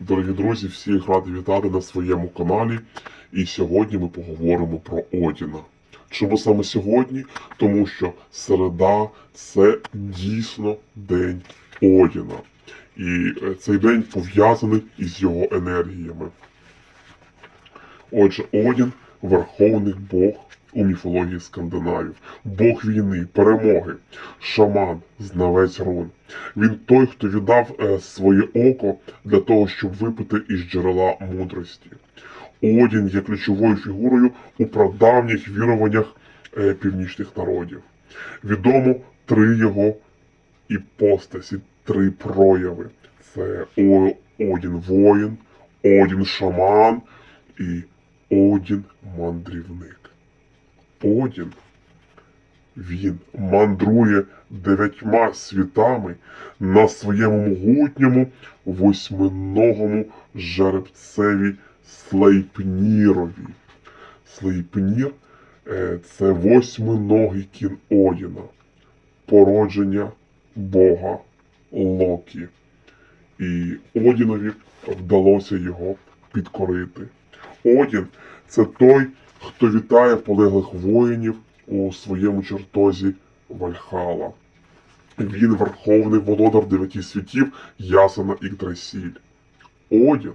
Дорогі друзі, всіх радий вітати на своєму каналі. І сьогодні ми поговоримо про Одіна. Чому саме сьогодні? Тому що середа це дійсно день Одіна. І е, цей день пов'язаний із його енергіями. Отже, Одін верховний Бог у міфології скандинавів, Бог війни, перемоги, шаман, знавець рун. Він той, хто віддав е, своє око для того, щоб випити із джерела мудрості. Одін є ключовою фігурою у прадавніх віруваннях е, північних народів. Відомо три його іпостасі, три прояви. Це Одін воїн, Одін шаман і Одін мандрівник. Одін він мандрує дев'ятьма світами на своєму могутньому восьминогому жеребцеві Слейпнірові. Слейпнір е, це восьминогий кін Одіна, породження Бога Локі. І Одінові вдалося його підкорити. Одін це той, хто вітає полеглих воїнів у своєму чертозі Вальхала. Він верховний володар дев'яти світів Ясена Ігдрасіль. Одін,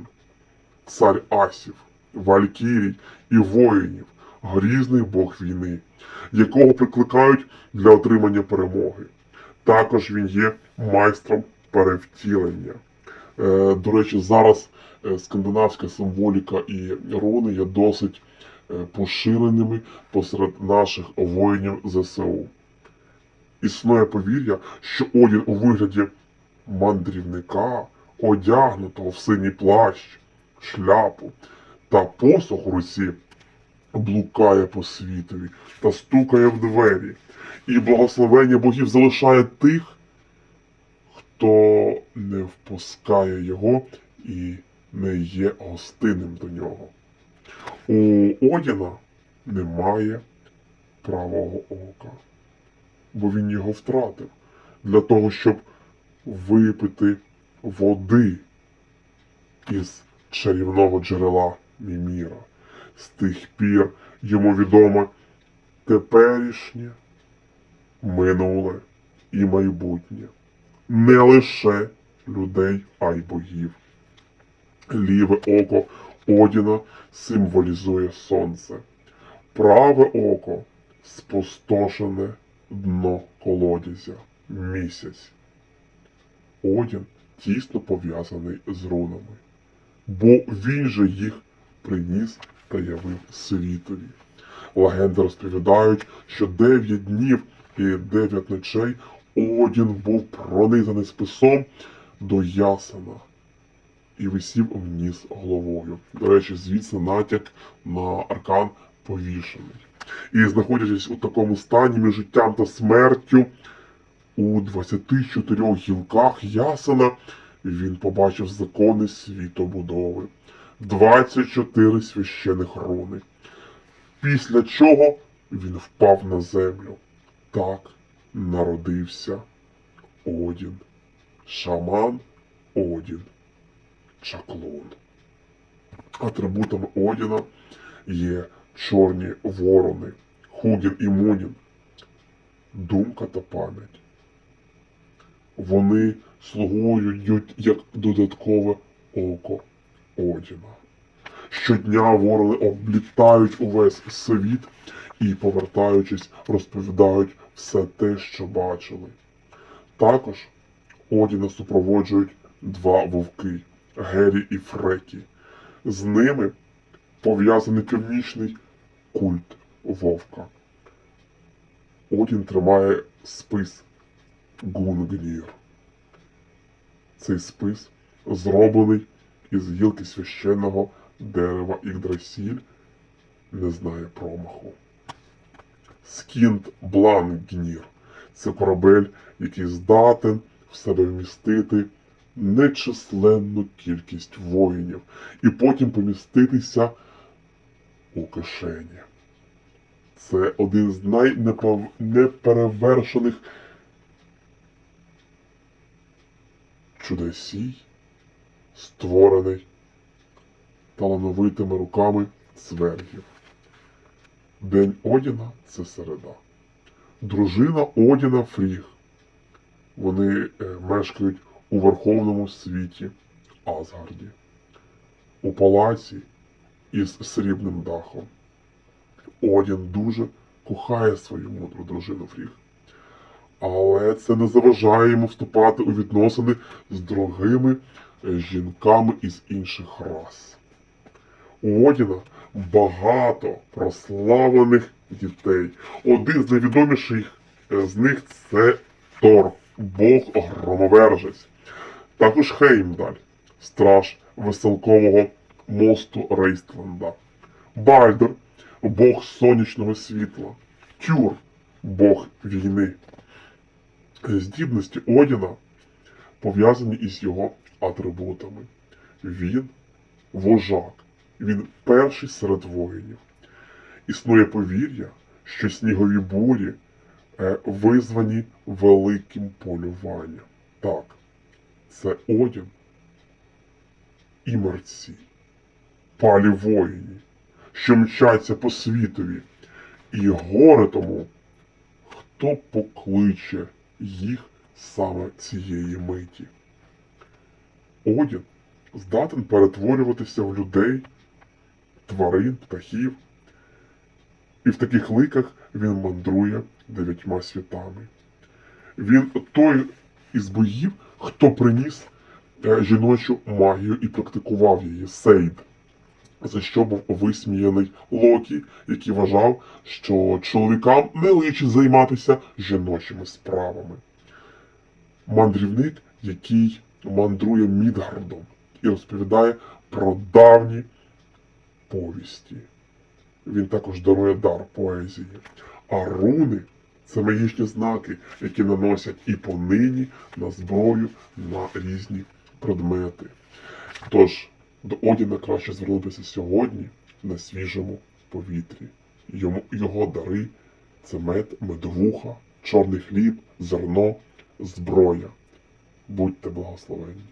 цар Асів, Валькірій і воїнів, грізний бог війни, якого прикликають для отримання перемоги. Також він є майстром перевтілення. Е, До речі, зараз е, скандинавська символіка і руни є досить поширеними посеред наших воїнів ЗСУ. Існує повір'я, що Одін у вигляді мандрівника, одягнутого в синій плащ, шляпу та посох у руці, блукає по світові та стукає в двері, і благословення богів залишає тих, хто не впускає його і не є гостинним до нього. У Одіна немає правого ока, бо він його втратив для того, щоб випити води із чарівного джерела Міміра. З тих пір йому відоме теперішнє, минуле і майбутнє. Не лише людей, а й богів. Ліве око Одіна символізує сонце, праве око спустошене дно колодязя, місяць. Одін тісно пов'язаний з рунами, бо він же їх приніс та явив світові. Легенди розповідають, що дев'ять днів і дев'ять ночей Одін був пронизаний списом до ясена і висів вниз головою. До речі, звідси натяк на аркан повішений. І знаходячись у такому стані між життям та смертю, у 24 гілках ясена він побачив закони світобудови, 24 священих руни. Після чого він впав на землю. Так народився Одін. Шаман Одін. Чаклун. Атрибутами Одіна є чорні ворони, Хугін і Мунін, думка та пам'ять. Вони слугують як додаткове око Одіна. Щодня ворони облітають увесь світ і, повертаючись, розповідають все те, що бачили. Також Одіна супроводжують два вовки Гері і Фрекі. З ними пов'язаний північний культ вовка. Одін тримає спис Гунгнір. Цей спис зроблений із гілки священного дерева Ігдрасіль, не знає промаху. Скінт Блангнір це корабель, який здатен в себе вмістити нечисленну кількість воїнів і потім поміститися у кишені. Це один з найнеперевершених чудесій створений талановитими руками цвергів. День Одіна це середа. Дружина Одіна Фріг. Вони е, мешкають у Верховному світі Асгарді, у палаці із срібним дахом. Одін дуже кохає свою мудру дружину Фріг. Але це не заважає йому вступати у відносини з другими жінками із інших рас. У Одіна багато прославлених дітей. Один з найвідоміших з них це Тор, Бог громовержець. Також Хеймдаль, страж веселкового мосту Рейстленда. Бальдер, Бог сонячного світла. Тюр, Бог війни. Здібності Одіна пов'язані із його атрибутами. Він вожак, він перший серед воїнів. Існує повір'я, що снігові бурі е, визвані великим полюванням. Так, це Одін і мерці, палі воїні, що мчаться по світові, і горе тому, хто покличе їх саме цієї миті. Одін здатен перетворюватися в людей, тварин, птахів, і в таких ликах він мандрує дев'ятьма світами. Він той із богів, хто приніс е, жіночу магію і практикував її Сейд, за що був висміяний Локі, який вважав, що чоловікам не личить займатися жіночими справами. Мандрівник, який мандрує Мідгардом і розповідає про давні повісті. Він також дарує дар поезії. А руни це магічні знаки, які наносять і понині на зброю на різні предмети. Тож до Одіна краще звернутися сьогодні на свіжому повітрі. Йому, його дари це мед, медовуха, чорний хліб, зерно, зброя. Будьте благословені.